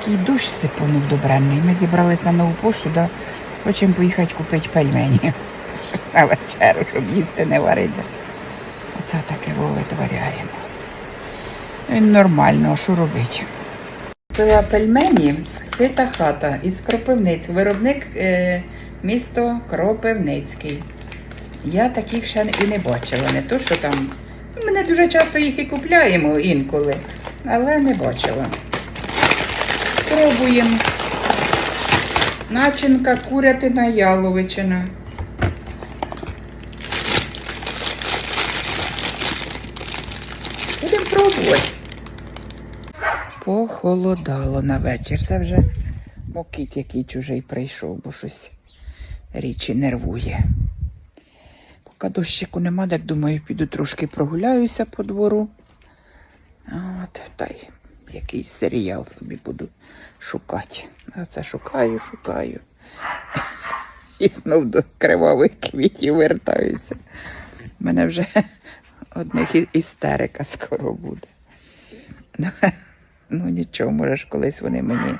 Такий дощ сипонув добренний. Ми зібралися на нову пошту, да хочемо поїхати купити пельмені на вечеру, щоб їсти не варити. Оце таке витворяємо. Він нормально, а що робити? Купила пельмені сита хата із Кропивниць. Виробник е, місто Кропивницький. Я таких ще і не бачила. Не то, що там. Ми не дуже часто їх і купляємо інколи, але не бачила. Пробуємо. Начинка курятина яловичина. Будемо пробувати. Похолодало на вечір. Це вже мокіт, який чужий прийшов, бо щось річі нервує. Поки дощику нема, так думаю, піду трошки прогуляюся по двору. От, та й якийсь серіал собі буду шукати. А це шукаю, шукаю. І знов до кривавих квітів вертаюся. У мене вже одних істерика скоро буде. Ну, нічого, може ж колись вони мені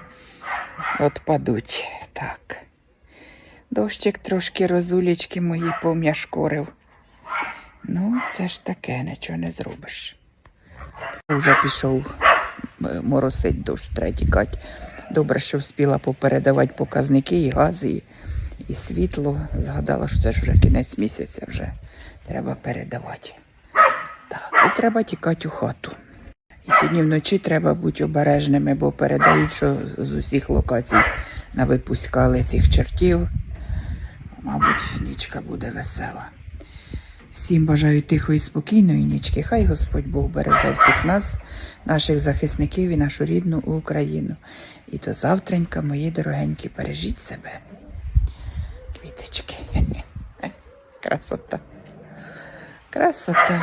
отпадуть. Так. Дощик трошки розулічки мої пом'яшкорив. Ну, це ж таке, нічого не зробиш. Уже пішов моросить дощ, треба тікати. Добре, що встигла попередавати показники і гази, і, і світло. Згадала, що це ж вже кінець місяця, вже треба передавати. Так, і треба тікати у хату. І сьогодні вночі треба бути обережними, бо передають, що з усіх локацій навипускали цих чертів. Мабуть, нічка буде весела. Всім бажаю тихої, спокійної нічки. Хай Господь Бог береже всіх нас, наших захисників і нашу рідну Україну. І до завтранька, мої дорогенькі, бережіть себе. Квіточки. Красота. Красота.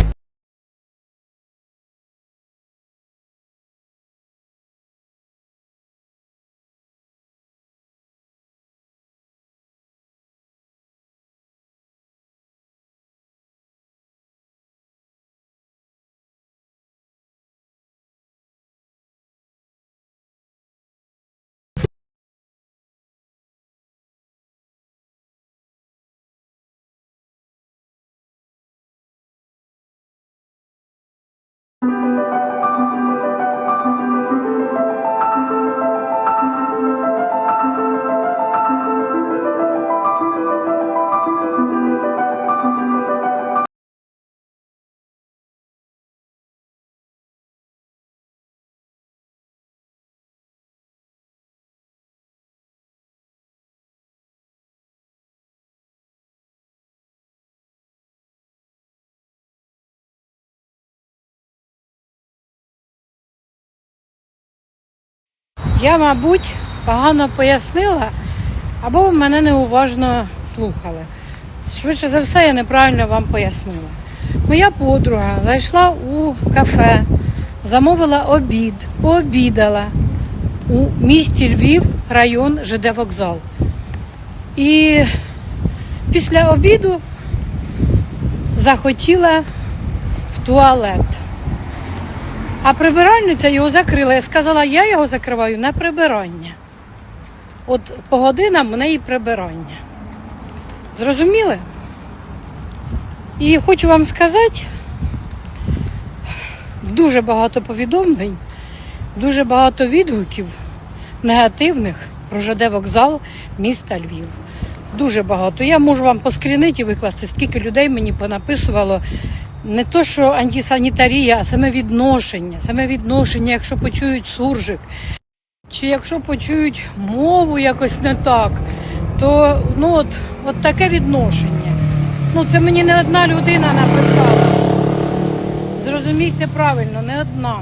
Я, мабуть, погано пояснила, або ви мене неуважно слухали. Швидше за все, я неправильно вам пояснила. Моя подруга зайшла у кафе, замовила обід, пообідала у місті Львів, район ЖД вокзал. І після обіду захотіла в туалет. А прибиральниця його закрила. Я сказала, я його закриваю на прибирання. От по годинам у неї прибирання. Зрозуміли? І хочу вам сказати, дуже багато повідомлень, дуже багато відгуків негативних про ЖД вокзал міста Львів. Дуже багато. Я можу вам поскрінити і викласти, скільки людей мені понаписувало не то, що антисанітарія, а саме відношення. Саме відношення, якщо почують суржик, чи якщо почують мову якось не так, то ну от, от таке відношення. Ну, це мені не одна людина написала. Зрозумійте правильно, не одна.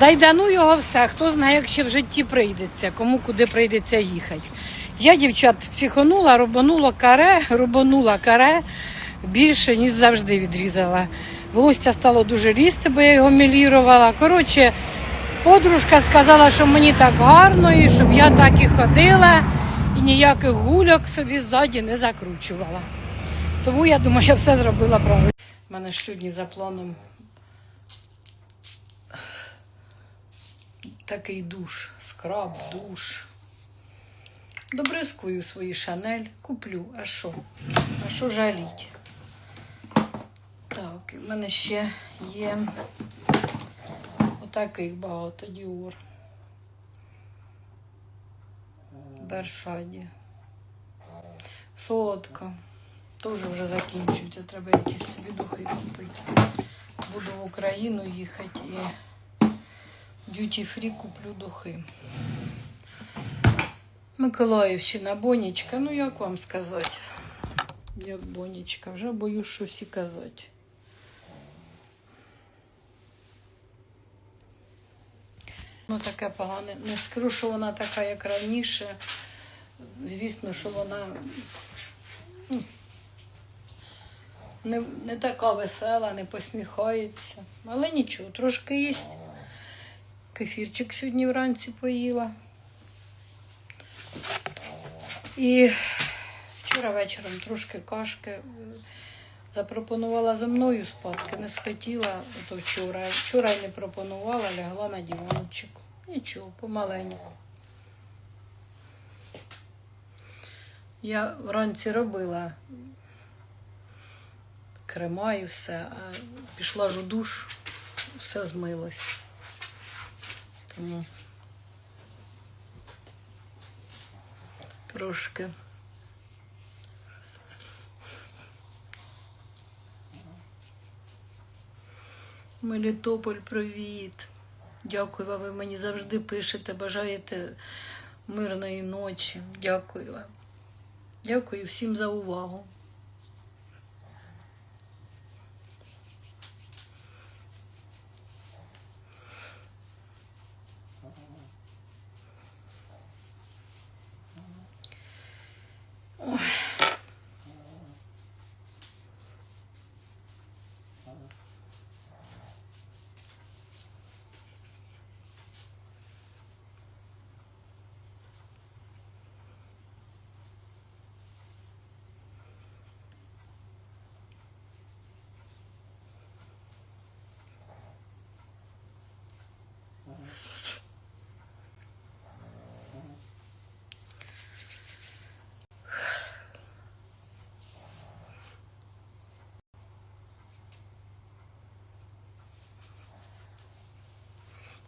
Дайдану його все, хто знає, як ще в житті прийдеться, кому куди прийдеться їхати. Я, дівчат, психонула, рубанула каре, рубанула каре, більше, ніж завжди відрізала. Волосся стало дуже лізти, бо я його мілірувала. Коротше, подружка сказала, що мені так гарно, і щоб я так і ходила, і ніяких гульок собі ззаді не закручувала. Тому я думаю, я все зробила правильно. У мене сьогодні за планом такий душ, скраб, душ. Добризкую свої шанель, куплю. А що? А що жаліть? Так, в мене ще є отаких багато діор. Бершаді. Солодка. Теж вже закінчується. Треба якісь собі духи купити. Буду в Україну їхати і дюті фрі куплю духи. Миколаївщина, Бонічка, ну як вам сказати? Як Бонічка, вже боюсь щось і казати. Ну, таке погане. Не скажу, що вона така, як раніше. Звісно, що вона не, не така весела, не посміхається. Але нічого, трошки їсть. Кефірчик сьогодні вранці поїла. І вчора вечором трошки кашки запропонувала за мною спадки, не схотіла, то вчора. Вчора й не пропонувала, лягла на диванчик. Нічого, помаленьку. Я вранці робила крема і все, а пішла ж у душ, все змилось. Тому трошки. Мелітополь, привіт. Дякую вам. Ви мені завжди пишете, бажаєте мирної ночі. Дякую вам. Дякую всім за увагу.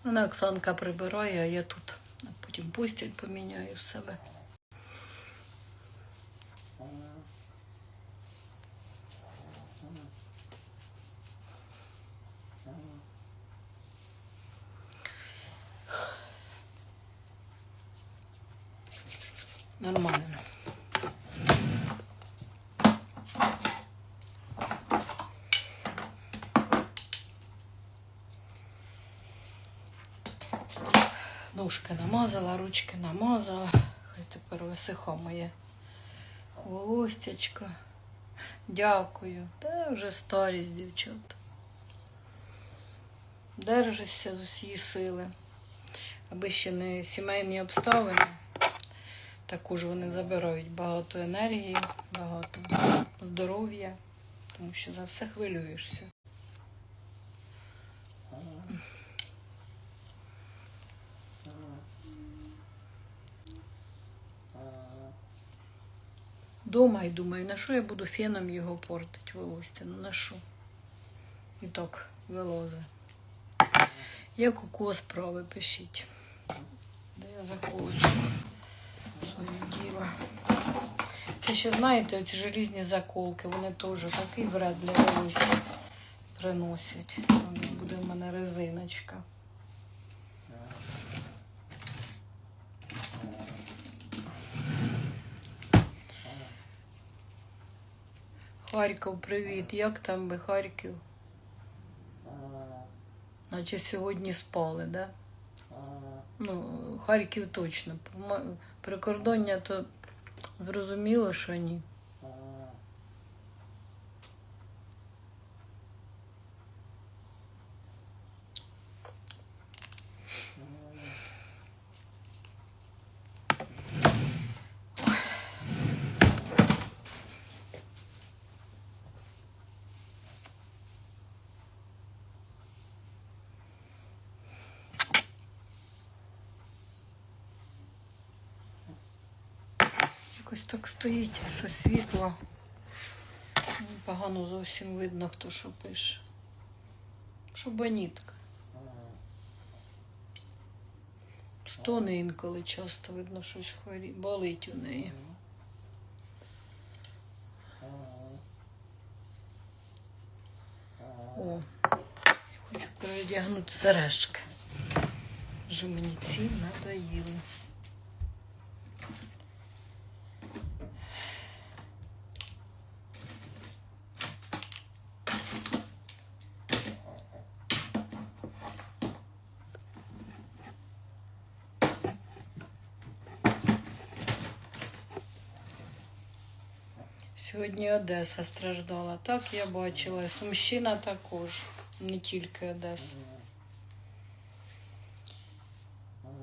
Вона Оксанка прибирає, а я тут потім постіль поміняю в себе. Нормально. Ножки намазала, ручки намазала. Хай тепер висиха моє волостячко. Дякую. Та вже старість, дівчата. Держишся з усієї сили. Аби ще не сімейні обставини. Також вони забирають багато енергії, багато здоров'я, тому що за все хвилюєшся. Дома і думаю, на що я буду феном його портити волосся? Ну на що? І так вилозе. Як у кого справи пишіть. Де я заколочу своє діло. Це ще, знаєте, оці желізні заколки, вони теж такий вред для волосся приносять. Буде в мене резиночка. Харків, привіт. Як там би Харків? Наче сьогодні спали, да? Ну, Харків точно. Прикордоння то зрозуміло, що ні. Якось так стоїть, що світло. Погано зовсім видно, хто що пише. Шубанітка. Стони інколи часто видно, щось хворі. болить у неї. О, хочу переодягнути сережки. Вже мені ці надоїли. Сьогодні Одеса страждала. Так я бачила. Сумщина також, не тільки Одеса.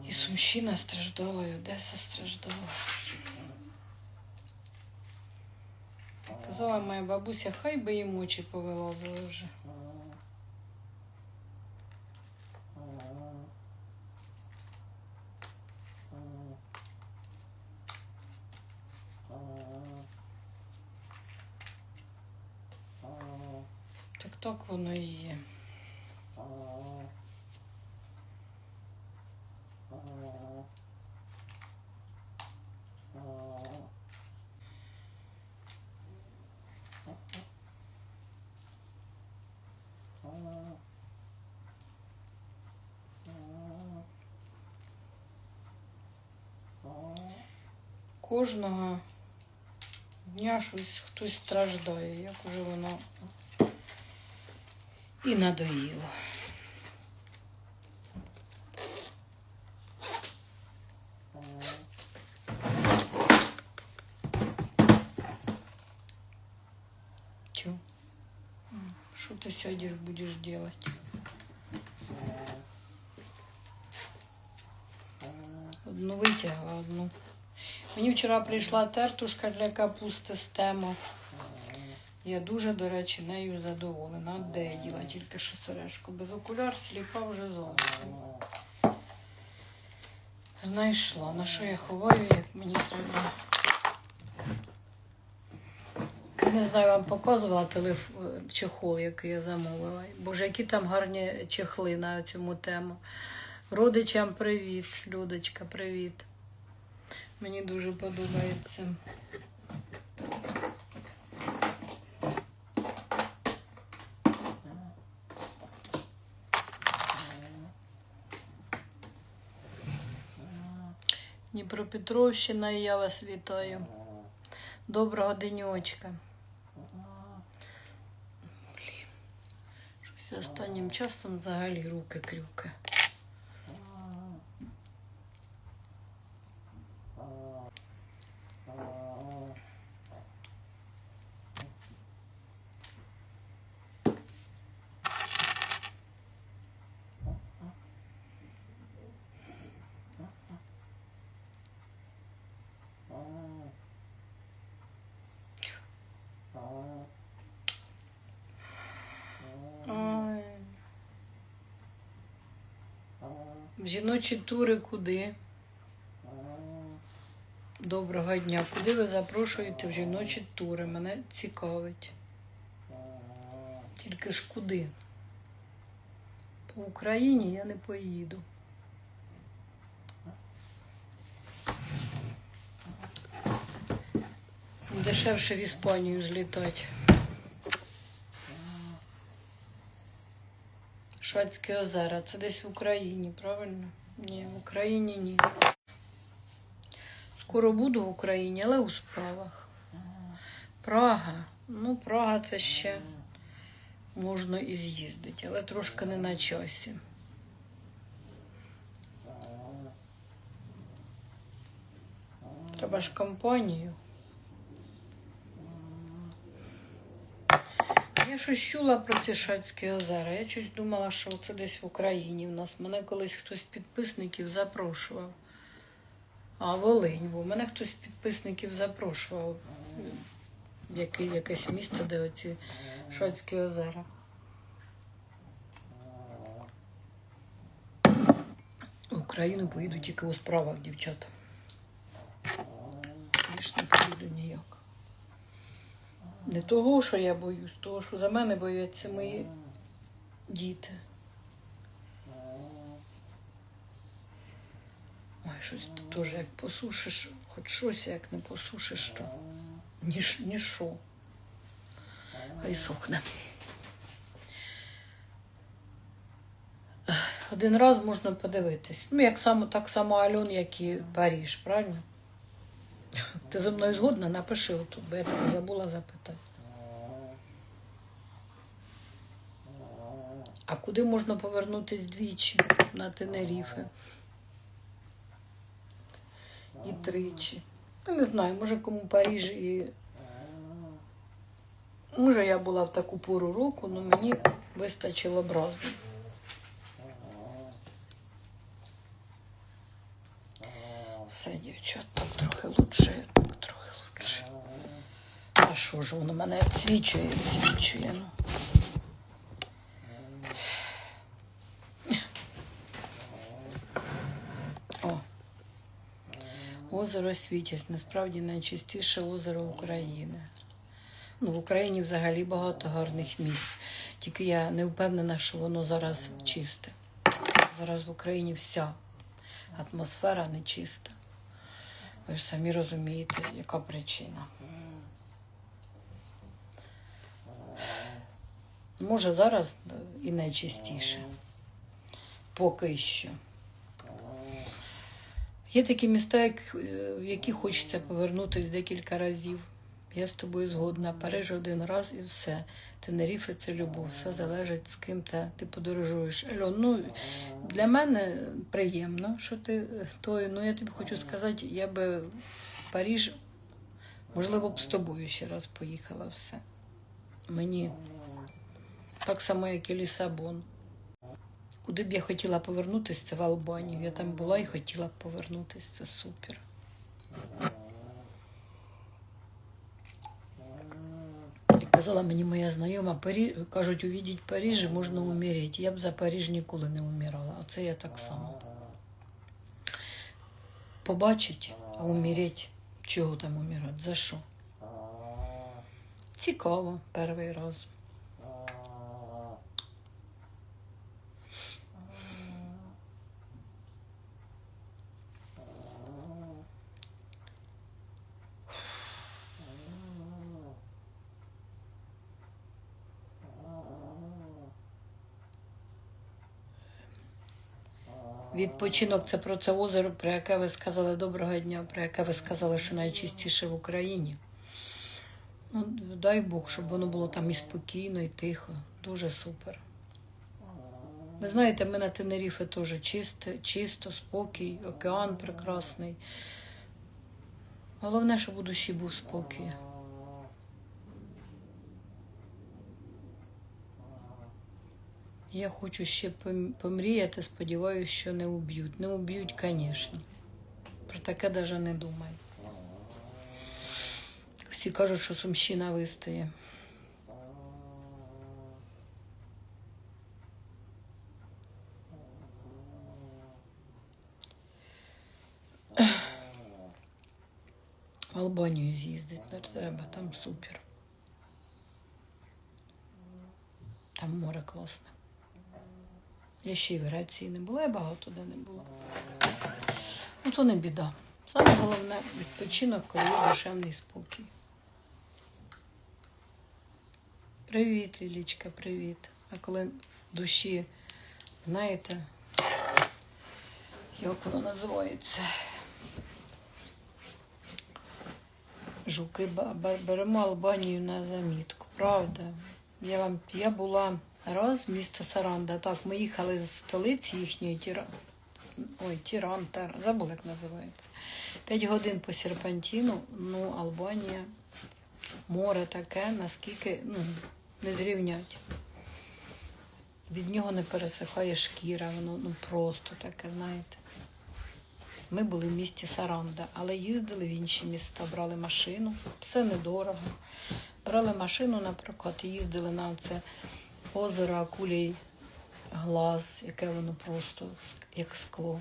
І Сумщина страждала, і Одеса страждала. Казала моя бабуся, хай би їм очі повилазили вже. Так воно і є. Кожного дня щось хтось страждає, як уже воно і надоїло. Тю. М, Що ти сядеш, будеш делать? Одну витягла, одну. Мені вчора прийшла тертушка для капусти з тему. Я дуже, до речі, нею задоволена. От Де я діла тільки що сережку. Без окуляр сліпа вже зовсім. Знайшла, на що я ховаю, як мені треба. Не знаю, вам показувала телеф... чехол, який я замовила. Боже, які там гарні чехли на цьому тему. Родичам привіт, Людочка, привіт. Мені дуже подобається. Дніпропетровщина, і я вас вітаю. Доброго денечка. Блін. Щось останнім часом взагалі руки крюки. Жіночі тури куди? Доброго дня. Куди ви запрошуєте в жіночі тури? Мене цікавить. Тільки ж куди? По Україні я не поїду. Дешевше в Іспанію злітати. Шведські озера. Це десь в Україні, правильно? Ні, в Україні ні. Скоро буду в Україні, але у справах. Прага. Ну, Прага це ще можна і з'їздити, але трошки не на часі. Треба ж компанію. Щось чула про ці Шацькі озера. Я щось думала, що це десь в Україні в нас. Мене колись хтось з підписників запрошував. А, Волинь, бо мене хтось з підписників запрошував. Яке, якесь місто, де оці Шацькі озера. В Україну поїду тільки у справах, дівчата. Не поїду ніяк. Не того, що я боюсь, того, що за мене бояться мої діти. Ой, щось теж як посушиш, хоч щось, як не посушиш, то ніж, ніщо. Хай сохне. Один раз можна подивитись. Ну, як само, так само Альон, як і Паріж, правильно? Ти зі мною згодна? Напиши отут, бо я тебе забула запитати. А куди можна повернутись двічі на Тенеріфе? І тричі. Я не знаю, може кому Паріж і. Може, я була в таку пору року, але мені вистачило б Все, дівчат, так трохи лучше, так трохи лучше. А що ж воно мене відсвічує, відсвічує, ну. О. Озеро Світязь, насправді найчистіше озеро України. Ну, в Україні взагалі багато гарних місць. Тільки я не впевнена, що воно зараз чисте. Зараз в Україні вся атмосфера нечиста. Ви ж самі розумієте, яка причина. Може, зараз і найчистіше. Поки що. Є такі міста, які хочеться повернутися декілька разів. Я з тобою згодна. Париж один раз і все. Тенеріфе це любов, все залежить з ким ти, ти подорожуєш. Альон, ну для мене приємно, що ти е, той. Ну я тобі хочу сказати, я би в Париж, можливо, б з тобою ще раз поїхала все. Мені так само, як і Лісабон. Куди б я хотіла повернутися, це в Албанію. Я там була і хотіла б повернутися. Це супер. Казала мені моя знайома, Парі... кажуть, увідіть Париж, можна умереть. Я б за Париж ніколи не умирала. А це я так само. Побачить, а умереть. Чого там умирати? За що? Цікаво, перший раз. Відпочинок це про це озеро, про яке ви сказали доброго дня, про яке ви сказали, що найчистіше в Україні. Ну, дай Бог, щоб воно було там і спокійно, і тихо. Дуже супер. Ви знаєте, ми на Тенеріфе теж чисте, чисто, спокій, океан прекрасний. Головне, щоб у душі був спокій. Я хочу ще помріяти, сподіваюся, що не уб'ють. Не уб'ють, звісно. Про таке навіть не думай. Всі кажуть, що Сумщина вистоє. В Албанію з'їздити не треба, там супер. Там море класне. Я ще й в Греції не була, я багато де не була. Ну, то не біда. Саме головне відпочинок, коли душевний спокій. Привіт, Лілічка, привіт. А коли в душі, знаєте, як воно називається? Жуки беремо Албанію на замітку. Правда. Я вам я була раз місто Саранда. Так, ми їхали з столиці їхньої Тіра... Ой, Тіран, Тар... забула, як називається. П'ять годин по серпантіну, ну, Албанія, море таке, наскільки ну, не зрівнять. Від нього не пересихає шкіра, воно ну, просто таке, знаєте. Ми були в місті Саранда, але їздили в інші міста, брали машину, все недорого. Брали машину, наприклад, і їздили на це озеро Акулій Глаз, яке воно просто як скло.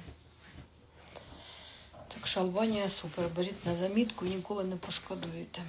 Так що Албанія супер, беріть на замітку, ніколи не пошкодуєте.